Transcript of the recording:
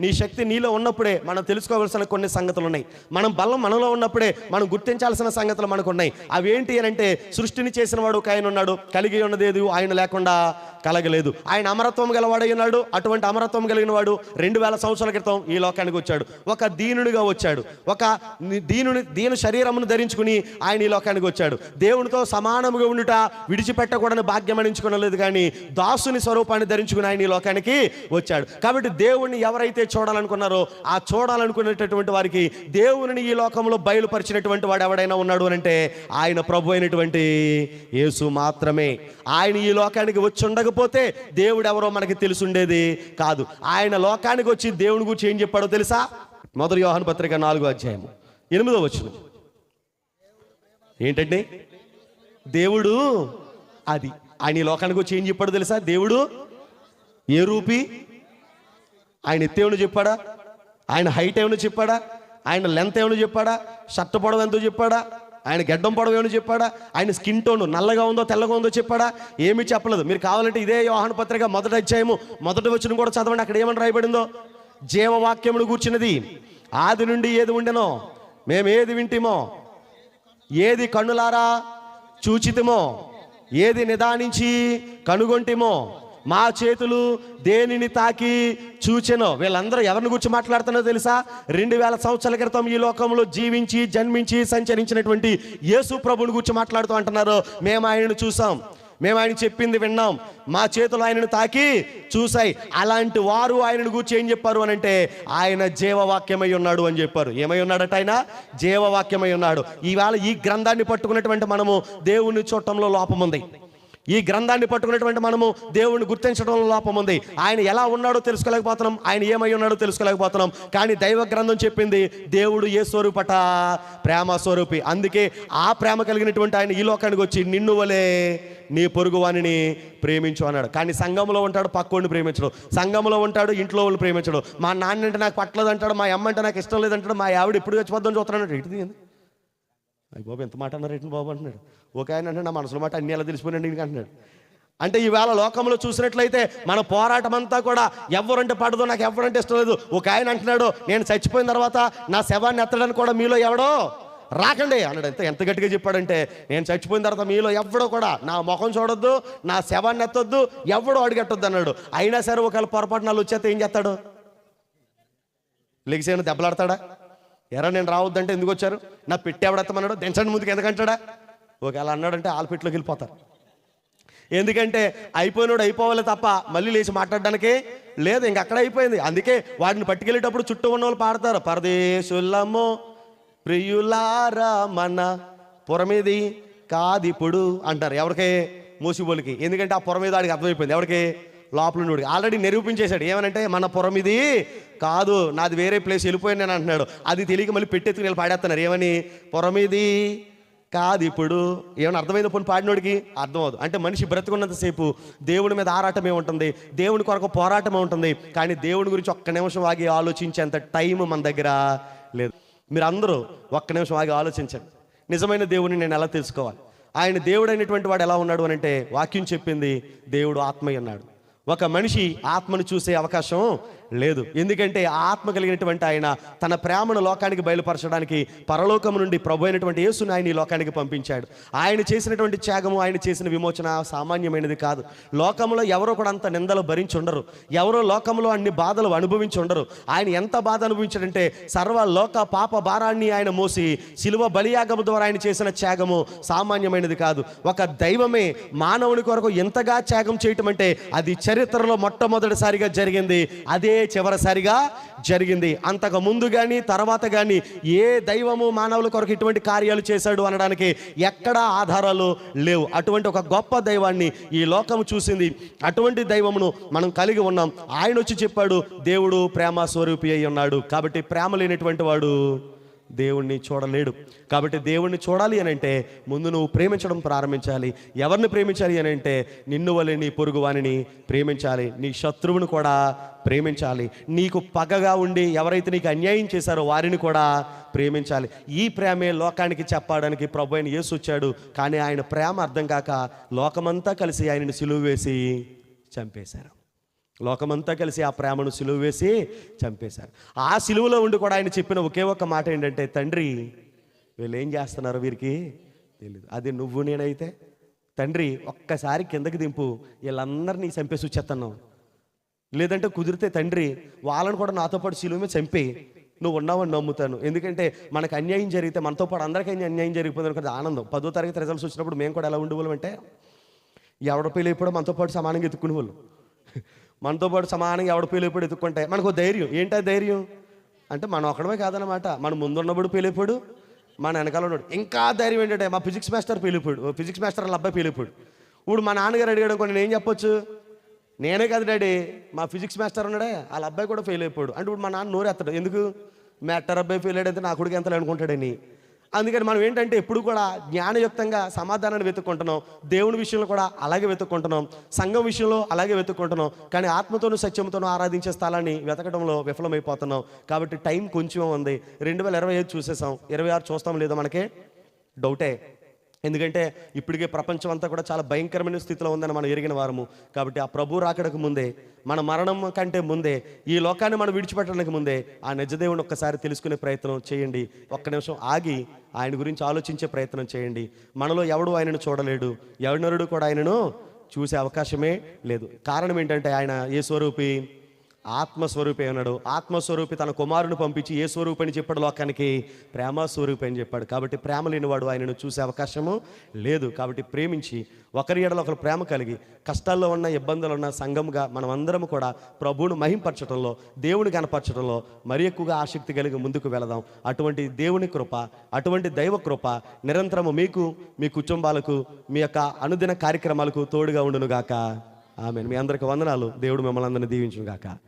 నీ శక్తి నీలో ఉన్నప్పుడే మనం తెలుసుకోవాల్సిన కొన్ని సంగతులు ఉన్నాయి మనం బలం మనలో ఉన్నప్పుడే మనం గుర్తించాల్సిన సంగతులు మనకు ఉన్నాయి అవేంటి అని అంటే సృష్టిని చేసిన వాడు ఒక ఆయన ఉన్నాడు. కలిగి ఉన్నదేది ఆయన లేకుండా కలగలేదు. ఆయన అమరత్వం గలవాడై ఉన్నాడు. అటువంటి అమరత్వం కలిగిన వాడు రెండు వేల సంవత్సరాల క్రితం ఈ లోకానికి వచ్చాడు. ఒక దీనుడిగా వచ్చాడు. ఒక దీనుని దీని శరీరమును ధరించుకుని ఆయన ఈ లోకానికి వచ్చాడు. దేవునితో సమానముగా ఉండుట విడిచిపెట్టకూడని భాగ్యం అనించుకునలేదు కానీ దాసుని స్వరూపాన్ని ధరించుకుని ఆయన ఈ లోకానికి వచ్చాడు. కాబట్టి దేవుణ్ణి ఎవరైతే చూడాలనుకున్నారో ఆ చూడాలనుకునేటటువంటి వారికి దేవుని ఈ లోకంలో బయలుపరిచినటువంటి వాడు ఎవడైనా ఉన్నాడు అంటే ఆయన ప్రభు అయినటువంటి యేసు మాత్రమే. ఆయన ఈ లోకానికి వచ్చి ఉండకపోతే దేవుడు ఎవరో మనకి తెలుసుండేది కాదు. ఆయన లోకానికి వచ్చి దేవుని గురించి ఏం చెప్పాడో తెలుసా? మొదటి యోహన్ పత్రిక నాలుగో అధ్యాయము ఎనిమిదో వచ్చిన ఏంటండి? దేవుడు అది. ఆయన ఈ లోకానికి వచ్చి ఏం చెప్పాడో తెలుసా? దేవుడు ఏ రూపి ఆయన ఎత్తేమని చెప్పాడా? ఆయన హైట్ ఏమని చెప్పాడా? ఆయన లెంత్ ఏమని చెప్పాడా? షర్ట్ పొడవు ఎంతో చెప్పాడా? ఆయన గడ్డం పొడవు ఏమని చెప్పాడా? ఆయన స్కిన్ టోన్ నల్లగా ఉందో తెల్లగా ఉందో చెప్పాడా? ఏమీ చెప్పలేదు. మీరు కావాలంటే ఇదే యోహాను పత్రిక మొదటి అధ్యాయము మొదటి వచ్చిన కూడా చదవండి. అక్కడ ఏమని రాయబడిందో? జీవవాక్యమును కూర్చున్నది ఆది నుండి ఏది ఉండెనో? మేము ఏది వింటిమో? ఏది కన్నులారా చూచితమో? ఏది నిదానించి కనుగొంటిమో? మా చేతులు దేనిని తాకి చూచెనో? వీళ్ళందరూ ఎవరిని గురించి మాట్లాడుతున్నారో తెలుసా? రెండు వేల సంవత్సరాల క్రితం ఈ లోకంలో జీవించి జన్మించి సంచరించినటువంటి యేసు ప్రభుని గురించి మాట్లాడుతూ అంటున్నారు. మేము ఆయనను చూసాం. మేము ఆయన చెప్పింది విన్నాం. మా చేతులు ఆయనను తాకి చూసాయి అలాంటి వారు ఆయనను గురించి ఏం చెప్పారు అని అంటే ఆయన జీవవాక్యమై ఉన్నాడు అని చెప్పారు. ఏమై ఉన్నాడట ఆయన? జీవవాక్యమై ఉన్నాడు. ఈవేళ ఈ గ్రంథాన్ని పట్టుకున్నటువంటి మనము దేవుణ్ణి చూడటంలో లోపం ఉంది ఈ గ్రంథాన్ని పట్టుకున్నటువంటి మనము దేవుణ్ణి గుర్తించడంలో లోపం ఉంది. ఆయన ఎలా ఉన్నాడో తెలుసుకోలేకపోతున్నాం. ఆయన ఏమై ఉన్నాడో తెలుసుకోలేకపోతున్నాం. కానీ దైవ గ్రంథం చెప్పింది దేవుడు ఏ స్వరూపట? ప్రేమ స్వరూపి. అందుకే ఆ ప్రేమ కలిగినటువంటి ఆయన ఈ లోకానికి వచ్చి నిన్ను వలే నీ పొరుగు వాణిని ప్రేమించు అన్నాడు. కానీ సంఘంలో ఉంటాడు పక్కోడిని ప్రేమించడు. సంఘంలో ఉంటాడు ఇంట్లో వాళ్ళు ప్రేమించడు. మా నాన్న అంటే నాకు పట్టలేదు అంటాడు మా అమ్మ అంటే నాకు ఇష్టం లేదంటాడు మా ఆవిడ ఎప్పుడు చచ్చిపోద్దని చూస్తున్నాడు. ఇటు అయ్యి బాబు ఎంత మాట అన్నారు ఏంటి బాబు అంటున్నాడు? ఒక ఆయన అంటే నా మనసులో మాట అన్ని ఎలా తెలిసిపోయినండి ఇంక అంటున్నాడు. అంటే ఈవేళ లోకంలో చూసినట్లయితే మన పోరాటం అంతా కూడా ఎవరంటే పడదు నాకు ఎవరంటే ఇష్టం లేదు. ఒక ఆయన అంటున్నాడు నేను చచ్చిపోయిన తర్వాత నా శవాన్ని ఎత్తడానికి కూడా మీలో ఎవడో రాకండి అన్నాడు. ఎంత ఎంత గట్టిగా చెప్పాడంటే నేను చచ్చిపోయిన తర్వాత మీలో ఎవడో కూడా నా ముఖం చూడొద్దు నా శవాన్ని ఎత్తొద్దు ఎవడో అడిగట్టొద్దు అన్నాడు. అయినా సరే ఒకవేళ పొరపాటు నాలుగు వచ్చేస్తే ఏం చేస్తాడు? లెగిసేను దెబ్బలాడతాడా? ఎరా నేను రావద్దంటే ఎందుకు వచ్చారు? నా పెట్టి ఎవడెత్తమన్నాడు దించండి ముందుకు ఎందుకంటాడా ఒకవేళ అన్నాడంటే ఆల పెట్టిలోకి వెళ్ళిపోతారు. ఎందుకంటే అయిపోయినోడు అయిపోవాలి తప్ప మళ్ళీ లేచి మాట్లాడడానికి లేదు ఇంక అక్కడ అయిపోయింది. అందుకే వాడిని పట్టుకెళ్ళేటప్పుడు చుట్టూ ఉన్న వాళ్ళు పాడతారు. పరదేశుల్లమ్మో ప్రియులారా మన పురమీది కాదిప్పుడు అంటారు. ఎవరికే? మూసిబోలికి. ఎందుకంటే ఆ పుర మీద వాడికి అర్థమైపోయింది. ఎవరికి? లోపల నుండి ఆల్రెడీ నిరూపించేశాడు. ఏమనంటే మన పురం ఇది కాదు నాది వేరే ప్లేస్ వెళ్ళిపోయాను నేను అంటున్నాడు. అది తెలియక మళ్ళీ పెట్టెత్తుకుని వెళ్ళి పాడేస్తున్నారు. ఏమని? పురం ఇది కాదు ఇప్పుడు. ఏమైనా అర్థమైంది పోనీ పాడినోడికి? అర్థం అవదు అంటే మనిషి బ్రతుకున్నంతసేపు దేవుడి మీద ఆరాటమే ఉంటుంది దేవుని కొరకు పోరాటమే ఉంటుంది కానీ దేవుడి గురించి ఒక్క నిమిషం ఆగి ఆలోచించేంత టైం మన దగ్గర లేదు. మీరు అందరూ ఒక్క నిమిషం ఆగి ఆలోచించండి. నిజమైన దేవుడిని నేను ఎలా తెలుసుకోవాలి? ఆయన దేవుడు అయినటువంటి వాడు ఎలా ఉన్నాడు అని అంటే వాక్యం చెప్పింది దేవుడు ఆత్మయ్య అన్నాడు ఒక మనిషి ఆత్మను చూసే అవకాశం లేదు. ఎందుకంటే ఆ ఆత్మ కలిగినటువంటి ఆయన తన ప్రేమను లోకానికి బయలుపరచడానికి పరలోకము నుండి ప్రభు అయినటువంటి యేసుని ఆయన ఈ లోకానికి పంపించాడు. ఆయన చేసినటువంటి త్యాగము ఆయన చేసిన విమోచన సామాన్యమైనది కాదు. లోకంలో ఎవరో కూడా అంత నిందలు భరించి ఉండరు ఎవరో లోకంలో అన్ని బాధలు అనుభవించి ఉండరు ఆయన ఎంత బాధ అనుభవించాడంటే సర్వ లోక పాప భారాన్ని ఆయన మోసి శిలువ బలియాగము ద్వారా ఆయన చేసిన త్యాగము సామాన్యమైనది కాదు. ఒక దైవమే మానవుని కొరకు ఎంతగా త్యాగం చేయటం అంటే అది చరిత్రలో మొట్టమొదటిసారిగా జరిగింది. అదే చివరిసారిగా జరిగింది. అంతకు ముందు కానీ తర్వాత కానీ ఏ దైవము మానవుల కొరకు ఇటువంటి కార్యాలు చేశాడు అనడానికి ఎక్కడా ఆధారాలు లేవు. అటువంటి ఒక గొప్ప దైవాన్ని ఈ లోకము చూసింది. అటువంటి దైవమును మనం కలిగి ఉన్నాం. ఆయన వచ్చి చెప్పాడు దేవుడు ప్రేమ స్వరూపి అయి ఉన్నాడు. కాబట్టి ప్రేమ లేనటువంటి వాడు దేవుణ్ణి చూడలేడు. కాబట్టి దేవుణ్ణి చూడాలి అని అంటే ముందు నువ్వు ప్రేమించడం ప్రారంభించాలి. ఎవరిని ప్రేమించాలి అని అంటే నిన్ను వలె నీ పొరుగు వాణిని ప్రేమించాలి. నీ శత్రువును కూడా ప్రేమించాలి. నీకు పగగా ఉండి ఎవరైతే నీకు అన్యాయం చేశారో వారిని కూడా ప్రేమించాలి. ఈ ప్రేమే లోకానికి చెప్పడానికి ప్రభు ఆయన యేసు వచ్చాడు. కానీ ఆయన ప్రేమ అర్థం కాక లోకమంతా కలిసి ఆయనని సిలువ వేసి చంపేశారు. లోకమంతా కలిసి ఆ ప్రేమను సిలువ వేసి చంపేశారు. ఆ సిలువలో ఉండి కూడా ఆయన చెప్పిన ఒకే ఒక్క మాట ఏంటంటే తండ్రి వీళ్ళు ఏం చేస్తున్నారు వీరికి? తెలియదు అది నువ్వు నేనైతే. తండ్రి ఒక్కసారి కిందకి దింపు. వీళ్ళందరినీ చంపేసి వచ్చేస్తున్నావు లేదంటే కుదిరితే తండ్రి వాళ్ళని కూడా నాతో పాటు సిలువ మీద చంపి నువ్వు ఉన్నావని నమ్ముతాను. ఎందుకంటే మనకు అన్యాయం జరిగితే మనతో పాటు అందరికీ అన్యాయం జరిగిపోతుంది అనుకుంటే ఆనందం. పదో తరగతి రిజల్ట్స్ వచ్చినప్పుడు మేము కూడా ఎలా ఉండేవాళ్ళం అంటే ఎవడ పిల్లలు ఇప్పుడు మనతో పాటు సమానంగా ఎత్తుకునేవాళ్ళు. మనతో పాటు సమానంగా ఎవడు పెళ్ళి ఎప్పుడు ఎత్తుక్కుంటే? మనకు ధైర్యం. ఏంటా ధైర్యం? అంటే మనం ఒక్కడమే కాదనమాట మన ముందున్నప్పుడు పెళ్ళిపోడు మన వెనకాల ఉన్నాడు. ఇంకా ధైర్యం ఏంటంటే మా ఫిజిక్స్ మాస్టర్ పెళ్ళిపోడు ఫిజిక్స్ మాస్టర్ వాళ్ళ అబ్బాయి పెళ్ళిపోడు ఇప్పుడు మా నాన్నగారు అడిగాడు అనుకో నేను ఏం చెప్పొచ్చు? నేనే కదా డాడీ మా ఫిజిక్స్ మాస్టర్ ఉన్నాడే వాళ్ళ అబ్బాయి కూడా ఫెయిల్ అయిపోయాడు అంటే ఇప్పుడు మా నాన్న నోరెత్తాడు. ఎందుకు? మ్యాటర్ అబ్బాయి ఫెయిల్ అయ్యాడంటే నా కొడుకు ఎంత అనుకుంటాడని అందుకని మనం ఏంటంటే ఎప్పుడు కూడా జ్ఞానయుక్తంగా సమాధానాన్ని వెతుక్కుంటున్నాం దేవుని విషయంలో కూడా అలాగే వెతుక్కుంటున్నాం సంఘం విషయంలో అలాగే వెతుక్కుంటున్నాం కానీ ఆత్మతోనూ సత్యంతోనూ ఆరాధించే స్థలాన్ని వెతకడంలో విఫలమైపోతున్నాం. కాబట్టి టైం కొంచెం ఉంది. రెండు వేల ఇరవై ఐదు చూసేసాం ఇరవై ఆరు చూస్తాం లేదో మనకే డౌటే. ఎందుకంటే ఇప్పటికే ప్రపంచం అంతా కూడా చాలా భయంకరమైన స్థితిలో ఉందని మనం ఎరిగిన వారము. కాబట్టి ఆ ప్రభు రాకడకు ముందే మన మరణం కంటే ముందే ఈ లోకాన్ని మనం విడిచిపెట్టడానికి ముందే ఆ నిజదేవుని ఒక్కసారి తెలుసుకునే ప్రయత్నం చేయండి. ఒక్క నిమిషం ఆగి ఆయన గురించి ఆలోచించే ప్రయత్నం చేయండి. మనలో ఎవడు ఆయనను చూడలేడు? ఎవరినరుడు కూడా ఆయనను చూసే అవకాశమే లేదు. కారణం ఏంటంటే ఆయన ఏ స్వరూపి? ఆత్మస్వరూపి అన్నాడు ఆత్మస్వరూపి తన కుమారుని పంపించి ఏ స్వరూపి అని చెప్పాడు లోకానికి? ప్రేమ స్వరూపి అని చెప్పాడు. కాబట్టి ప్రేమ లేనివాడు ఆయనను చూసే అవకాశము లేదు. కాబట్టి ప్రేమించి ఒకరి ఎడలో ఒకరు ప్రేమ కలిగి కష్టాల్లో ఉన్న ఇబ్బందులు ఉన్న సంఘముగా మనం అందరం కూడా ప్రభువును మహింపరచడంలో దేవుని కనపరచడంలో మరి ఎక్కువగా ఆసక్తి కలిగి ముందుకు వెళదాం. అటువంటి దేవుని కృప అటువంటి దైవ కృప నిరంతరము మీకు మీ కుటుంబాలకు మీ యొక్క అనుదిన కార్యక్రమాలకు తోడుగా ఉండును గాక ఆమె మీ అందరికి వందనాలు. దేవుడు మిమ్మల్ని అందరినీ దీవించును గాక